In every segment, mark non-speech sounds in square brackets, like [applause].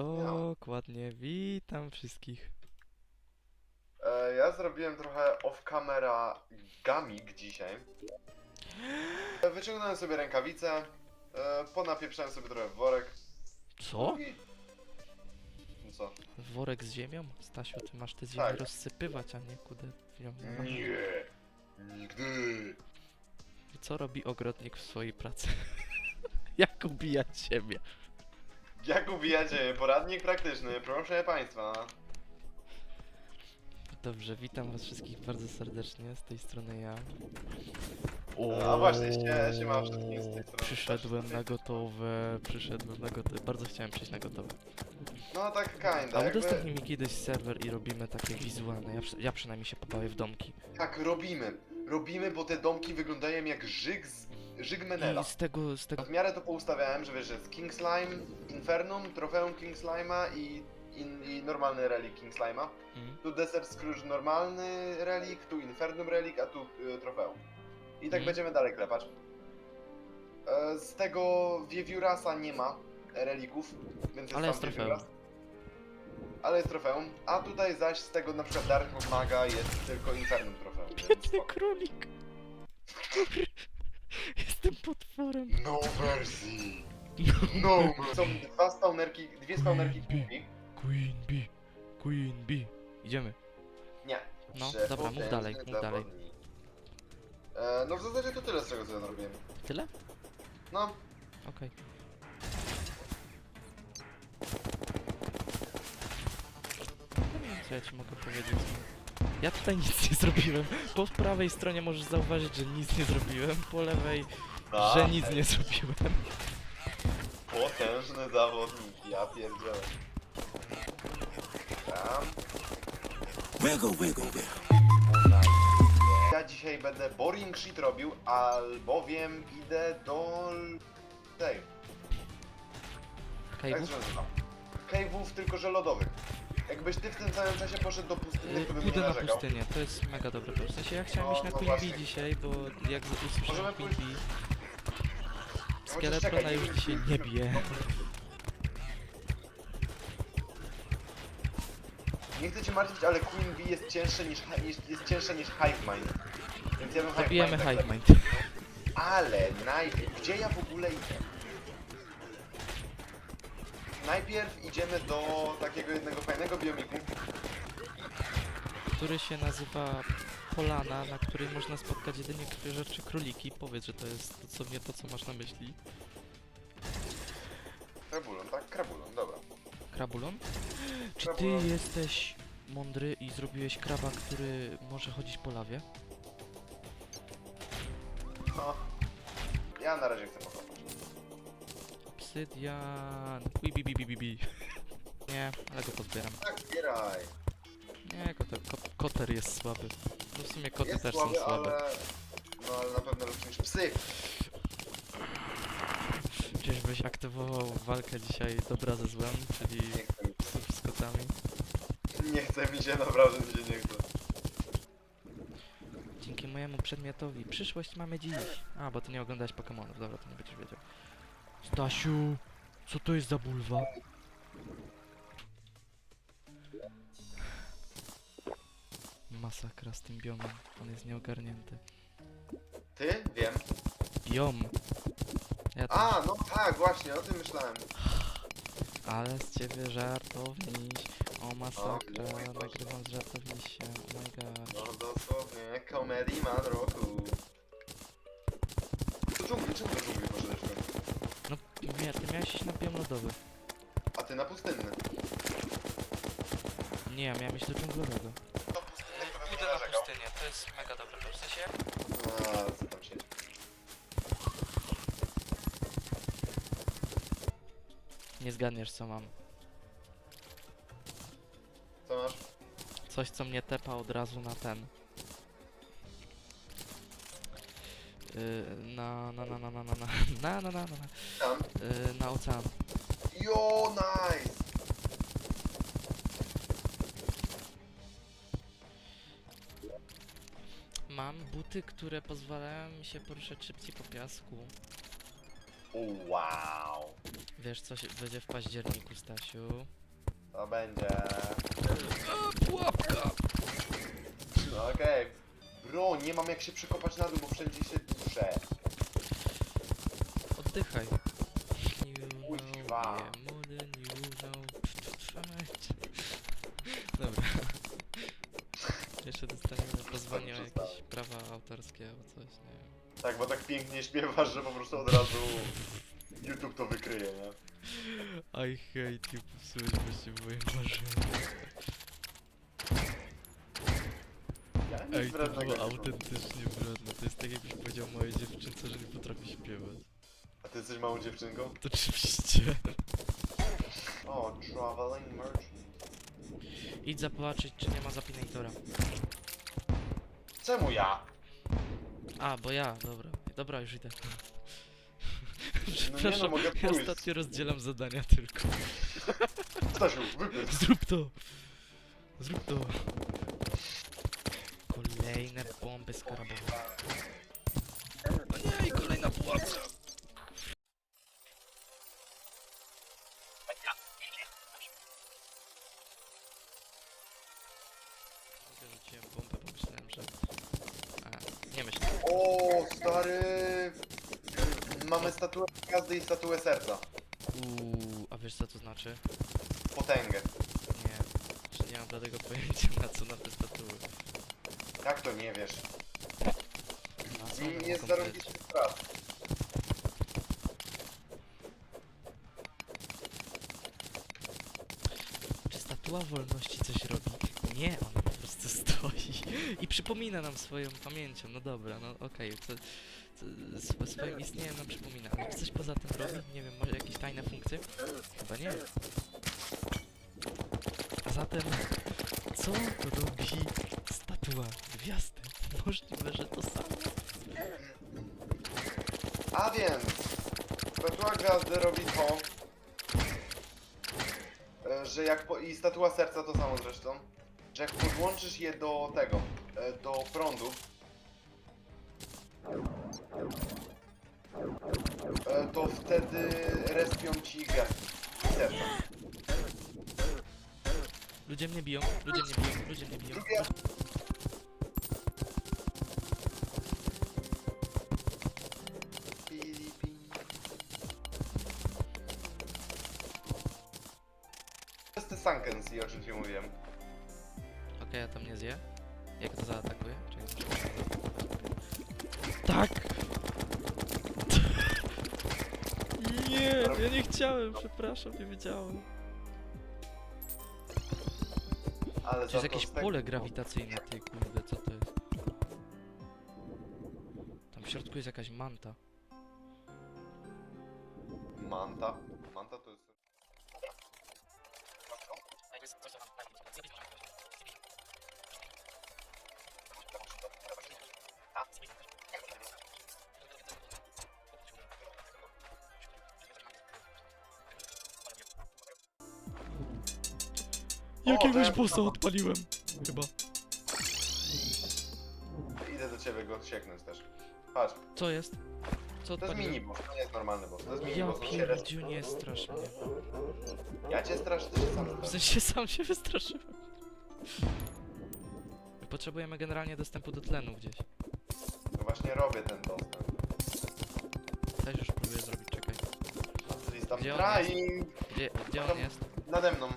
Dokładnie, witam wszystkich. E, ja zrobiłem trochę off-camera gamik dzisiaj. E, Wyciągnąłem sobie rękawice, e, ponapieprzałem sobie trochę w worek. Co? I... No co? Worek z ziemią? Stasiu, ty masz te ziemię Tak. rozsypywać, a nie kudę w nią. Nie, nigdy. Co robi ogrodnik w swojej pracy? [laughs] Jak ubijać ziemię? Jak ubijacie? Poradnik praktyczny, proszę państwa. Dobrze, witam was wszystkich bardzo serdecznie, z tej strony ja. A właśnie, się- siema wszystkim z tej strony. Przyszedłem na gotowe, przyszedłem na gotowe. Bardzo chciałem przyjść na gotowe. No tak kinda, A jakby... udostępnij mi kiedyś serwer i robimy takie wizualne. Ja, przy- ja przynajmniej się pobawię w domki. Tak, robimy. Robimy, bo te domki wyglądają jak żyg z... żyg Menela. I z tego, z tego W miarę to poustawiałem, że wiesz, że jest King Slime, Infernum, trofeum King Slime'a i, i, i normalny relik King Slime'a. Mm. Tu Desert Scrooge normalny relik, tu Infernum relik, a tu y, trofeum. I tak Mhm. będziemy dalej klepać. E, z tego Wiewiórasa nie ma relików, więc jest Ale jest trofeum. Wiewióras. Ale jest trofeum. A tutaj zaś z tego na przykład Dark Maga jest tylko Infernum trofeum. więc Biedny spoko. królik. [laughs] Jestem potworem. No mercy! No Są dwa spawnerki, dwie spawnerki Queen Queen Queen Bee, Queen Bee. Idziemy. Nie. No, Przepotężny dobra, mów dalej, mów dalej. zawodnik. E, no w zasadzie to tyle z czego co ja zrobiłem. Tyle? No, Okej. Co ja ci mogę powiedzieć. Ja tutaj nic nie zrobiłem. Po prawej stronie możesz zauważyć, że nic nie zrobiłem. Po lewej, że a, nic nie zrobiłem. Potężny zawodnik, ja pierdzielę. Tam. Wiggle, wiggle, wiggle. Ja dzisiaj będę boring shit robił, albowiem idę do tej. Jak Cave'ów? się nazywa? Cave'ów, tylko że lodowych. Jakbyś ty w tym samym czasie poszedł do pustyny, to bym nie Pójdę na narzekał. pustynię, to jest mega dobre. W sensie ja chciałem No, iść na no Queen Bee właśnie. dzisiaj, bo jak z- usłyszałem Możemy Queen pójść- Bee, Chociaż Skeletrona czekaj, już nie- dzisiaj nie bije. Nie chcę cię martwić, ale Queen Bee jest cięższe niż, niż jest cięższe niż Hive Mind. Więc ja bym Hive Zabijemy Mind tak Hive. Mind. Ale najpierw, gdzie ja w ogóle idę? Najpierw idziemy do takiego jednego fajnego biomiku. który się nazywa Polana, na której można spotkać jedynie k- rzeczy króliki. Powiedz, że to jest dosłownie to, co masz na myśli. Krabulon, tak? Krabulon, dobra. Krabulon? Czy ty Krabulon. jesteś mądry i zrobiłeś kraba, który może chodzić po lawie? No. Ja na razie chcę pochować. Obsydian. Ui, bi, bi, bi, bi, bi. [laughs] Nie, ale go pozbieram. Tak, zbieraj. Nie, koter, ko, koter jest słaby. No w sumie koty Jest też słaby, są słabe. ale... No ale na pewno lepszy niż psy. Czyżbyś aktywował walkę dzisiaj dobra ze złem, czyli Nie chcę mi psów z kotami? Nie chce mi się, naprawdę mi się nie chce. Dzięki mojemu przedmiotowi przyszłość mamy dziś. A, bo ty nie oglądałeś Pokemonów, dobra, to nie będziesz wiedział. Stasiu, co to jest za bulwa? Masakra z tym biomem, on jest nieogarnięty. Ty? Wiem. Biom! Ja tam, A, no tak, właśnie, o tym myślałem. ale z ciebie żartowniś. O masakra, O mój Boże. nagrywam z żartownisie, oh my god. No dosłownie, comedy man roku. Do dżungli, czemu do dżungli końcu? No, nie, ty miałeś iść na biom lodowy. A ty na pustynny. Nie, ja miałem iść do dżunglowego. Do pustynny to bym na narzekał. pustynię, to jest mega dobre. W sensie A, co tam się... Nie zgadniesz co mam. Co masz? Coś co mnie tepa od razu na ten. Na, na, na, na, na, na, na, na, na, na, na, na, Tam. yy, na ocean. Jo, nice! Mam buty, które pozwalają mi się poruszać szybciej po piasku. Wow. Wiesz co się będzie w październiku, Stasiu? To będzie... Pułapka! No okej. Bro, nie mam jak się przekopać na dół, bo wszędzie się duszę. Oddychaj. You Kuźwa. know me more than you know. Dobra. Jeszcze dostaniemy pozwanie o jakieś prawa autorskie albo coś, nie wiem. Tak, bo tak pięknie śpiewasz, że po prostu od razu YouTube to wykryje, nie? I hate you, popsułeś właśnie moje marzenie. Ja nic Ej, to było nie autentycznie wredne. To jest tak jakbyś powiedział mojej dziewczynce, że nie potrafi śpiewać. A ty jesteś małą dziewczynką? To oczywiście. O, traveling merchant. Idź zobaczyć, czy nie ma zapinatora. Czemu ja? A, bo ja, dobra. Dobra, już idę. No nie no, Przepraszam, mogę ja pójść. ostatnio rozdzielam zadania tylko. Stasiu, wypyt. Zrób to! Zrób to! Kolejne bomby skarabowe. No nie, i kolejna pułapka! Rzuciłem bombę, bo myślałem, że... A, nie myśl. O, stary. Mamy statuę gwiazdy i statuę serca. Uuu, a wiesz co to znaczy? Potęgę. Nie, że nie mam żadnego pojęcia na co na te statuły. Jak to nie wiesz? One Mi jest zarobisty strat. Czy statua wolności coś robi? Nie, ona po prostu stoi i przypomina nam swoją pamięcią. No dobra, no okej, co, co, swo- swoim istnieniem nam przypomina. Ale czy coś poza tym robi? Nie wiem, może jakieś tajne funkcje? Chyba nie. A zatem, co robi statua gwiazdy? Możliwe, że to samo. A więc, statua gwiazdy robi to, e, że jak po, i statua serca to samo zresztą, że jak podłączysz je do tego, e, do prądu, e, to wtedy respią ci gwiazdy i serca. Ludzie mnie biją, ludzie mnie biją, ludzie mnie biją. Nie zje. Jak to zaatakuje? Czekaj, Tak! [laughs] Nie, ja nie chciałem, przepraszam, nie wiedziałem. Ale To za jest to jakieś z tego- pole grawitacyjne, ty kurde, co to jest? Tam w środku jest jakaś manta. Manta. Manta to jest... Jakiegoś bossa odpaliłem. Chyba. Idę do ciebie go sieknąć też. Patrz, Co jest? Co to jest odpaliłem? mini boss, to nie jest normalny boss. To jest mini Ja boss, on się respi. pierdziu, nie strasz mnie. Ja cię straszę, ty się sam W strasz. sensie sam się wystraszyłem. Potrzebujemy generalnie dostępu do tlenu gdzieś. No właśnie robię ten dostęp. Też już próbuję zrobić, czekaj. Czyli tam Gdzie on trying Gdzie, gdzie on jest? nade mną.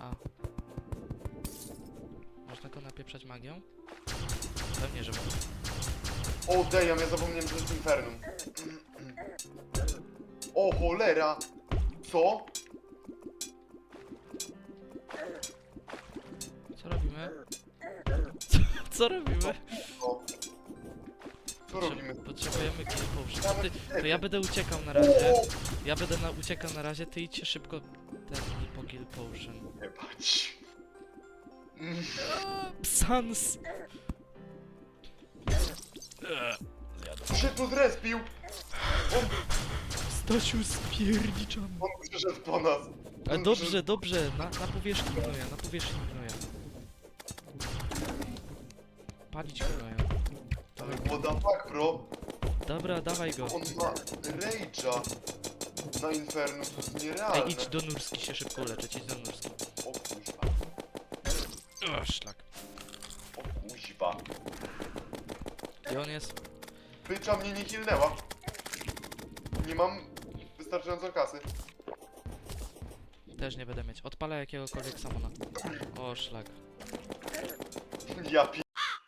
A. Go napieprzać magią? Pewnie, że można. O damn, ja zapomniałem, że jest Infernum. O cholera! Co? Co robimy? Co, co robimy? O. Co robimy? Potrzebujemy kill potion. To, ty, to ja będę uciekał na razie. Ja będę na, uciekał na razie, ty idźcie szybko ten po kill potion. Nie patrz. Mm. Sans! Się tu zrespił! Stasiu spierniczam. On przyszedł po nas. A On dobrze, przyszedł- dobrze, na, na powierzchni gnoja, na powierzchni gnoja. Palić gnoja. Ale what the fuck, bro? Dobra, dawaj go. On ma rage'a na Inferno, to jest nierealne. Ej, idź do Nurski się szybko leczyć, idź do Nurski. O kuźwa, O, szlak. O kuźwa. Gdzie on jest? Bycza mnie nie hilnęła. Nie mam wystarczająco kasy. Też nie będę mieć. Odpalę jakiegokolwiek samona. O, szlak. [laughs] Ja pi...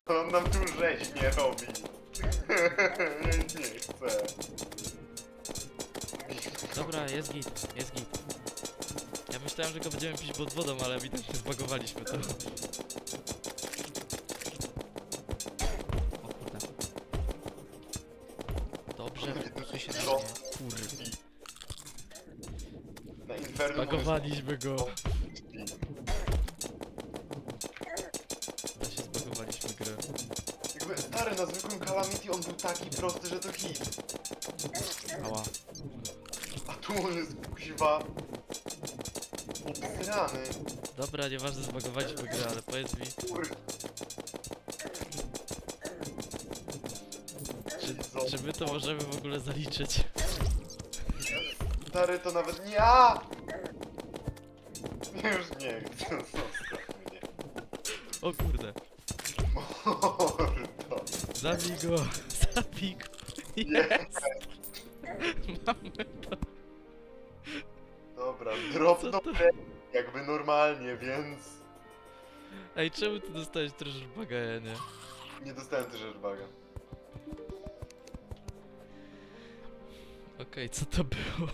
On nam tu rzeźnie robi. [laughs] nie chcę. Dobra, jest git, jest git. Ja myślałem, że go będziemy pić pod wodą, ale ewidentnie zbagowaliśmy to. Się na mnie. Kurde. Na Zbagowaliśmy go. stopki. Da się zbagowaliśmy grę. Jakby stary, na zwykłym Calamity on był taki prosty, że to hit. Ała. A tu on jest kuźwa... Obsrany. Dobra, nieważne zbagowaliśmy grę, ale powiedz mi, Kur... czy, my to możemy w ogóle zaliczyć? Stary, to nawet nie ja! Już nie chcę, zostaw mnie. O kurde. Mordo. Zabij go! [laughs] Zabij go! Jest! Mamy to. Dobra, Co drobno to? jakby normalnie, więc... Ej, czemu ty dostałeś troszkę bagaja, nie? Nie dostałem też Airbaga. Okej, co to było?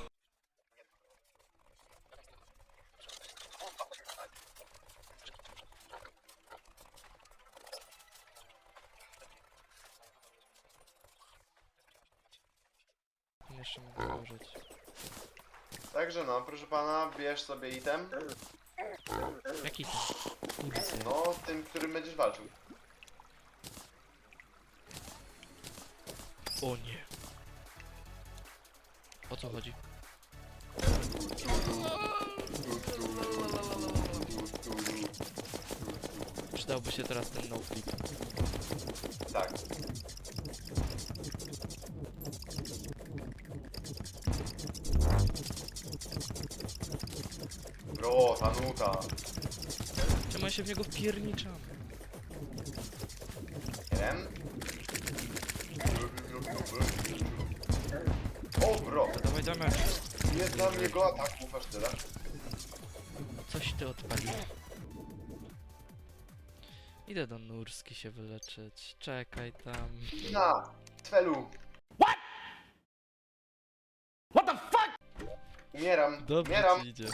Jeszcze mogę użyć. Także no, proszę pana, bierz sobie item. Jaki to? Kurde. No, tym, którym będziesz walczył. O nie. O co chodzi? Przydałby się teraz ten no flip. Tak. Bro, ta nuta. Czemu ja się w niego wpierniczam? Jeden. O, bro. Dawaj, damy. Nie znam jego ataków aż tyle. Coś ty odpalił. Idę do Nurski się wyleczyć. Czekaj tam. Na, Twelu. What? What the fuck? Umieram, Dobrze umieram. ci idzie.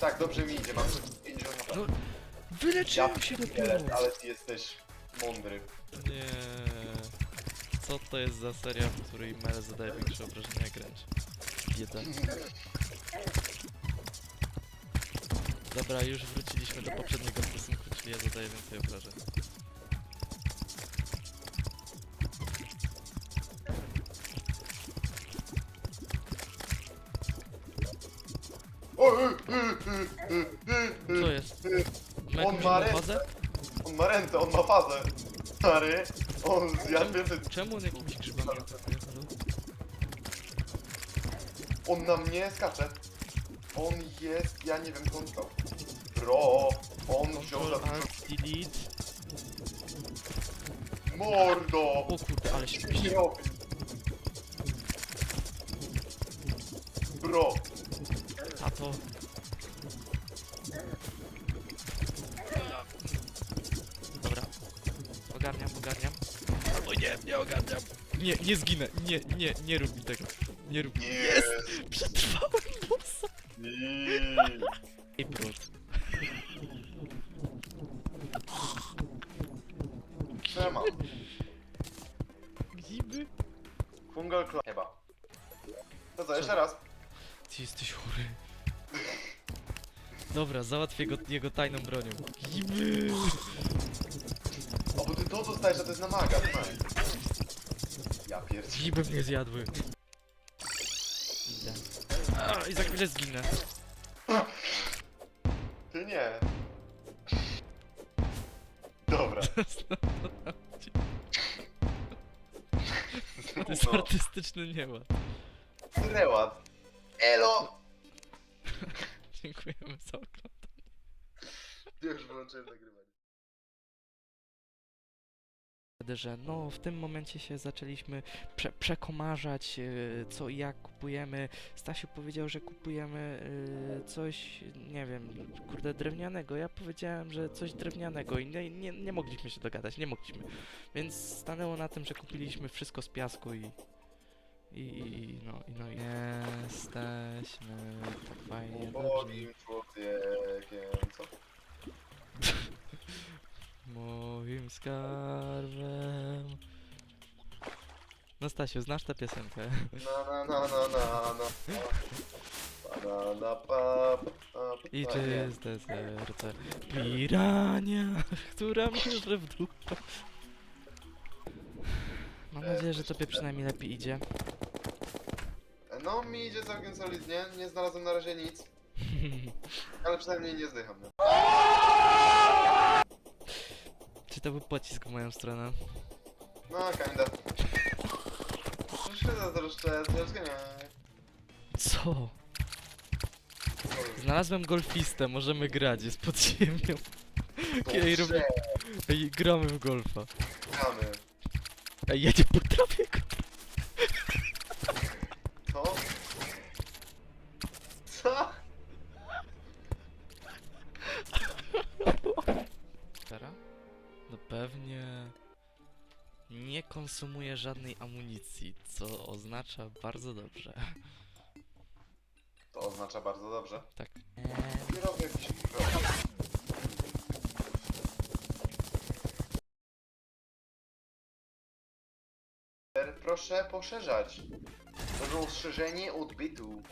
Tak, dobrze mi idzie, mam 50 HP. No, Wyleczyłem się dopiero! Ale ty jesteś mądry. Nie. Co to jest za seria, w której Mel zadaje większe obrażenia ręcz? Bieda. Dobra, już wróciliśmy do poprzedniego stosunku, czyli ja zadaję więcej obrażeń. Co jest? Ma On jakąś ma inną ręce. fazę? On ma ręce, on ma fazę. Stary, on zjadł więcej. Czemu on jakimiś grzybami atakuje? On na mnie skacze. On jest, ja nie wiem skąd stał. Bro, on wziął za Control dużo. Alt Delete. Mordo! O kurde, ale się Nie robi. Bro, A to... Nie, nie ogarniam. Nie, nie zginę. Nie, nie, nie rób mi tego. Nie rób mi. nie. Jest! Przetrwałem bossa! Nie. I brud. Mam? Gniby? Fungal Club. Chyba. To co, jeszcze raz? Ty jesteś chory. Dobra, załatwię go jego tajną bronią. Gniby! O, bo ty to dostajesz, a to jest na maga, trzymaj. Ja pierdzielę. Gniby mnie zjadły. Idę. A, I za chwilę zginę. Ty nie. Dobra. jest No. artystyczny nieład. Reład. Elo! [laughs] Dziękujemy za oglądanie. Już wyłączyłem nagrywanie. Że no w tym momencie się zaczęliśmy prze przekomarzać e, co i jak kupujemy. Stasiu powiedział, że kupujemy e, coś, nie wiem, kurde drewnianego. Ja powiedziałem, że coś drewnianego i nie, nie, nie mogliśmy się dogadać, nie mogliśmy. Więc stanęło na tym, że kupiliśmy wszystko z piasku i i, i, i no i no i jesteśmy tak fajnie. Ubogim człowiekiem. Co? [laughs] Moim skarbem. No Stasiu, znasz tę piosenkę? Na na na na na na. Banana pa, pa, pa, I czy jest serce pirania, która mnie żre w dupę? Mam nadzieję, że tobie przynajmniej lepiej idzie. No mi idzie całkiem solidnie, nie znalazłem na razie nic, [laughs] ale przynajmniej nie zdycham. No. Czy to był pocisk w moją stronę? No, kinda. Troszkę za troszkę, nie. Co? Znalazłem golfistę, możemy grać, jest pod ziemią. Ej, robię... Ej, gramy w golfa. gramy. Ej, ja nie potrafię go. Konsumuje żadnej amunicji, co oznacza bardzo dobrze. To oznacza bardzo dobrze. Tak. I robię jakiś problem. Proszę poszerzać. Rozszerzenie odbytu.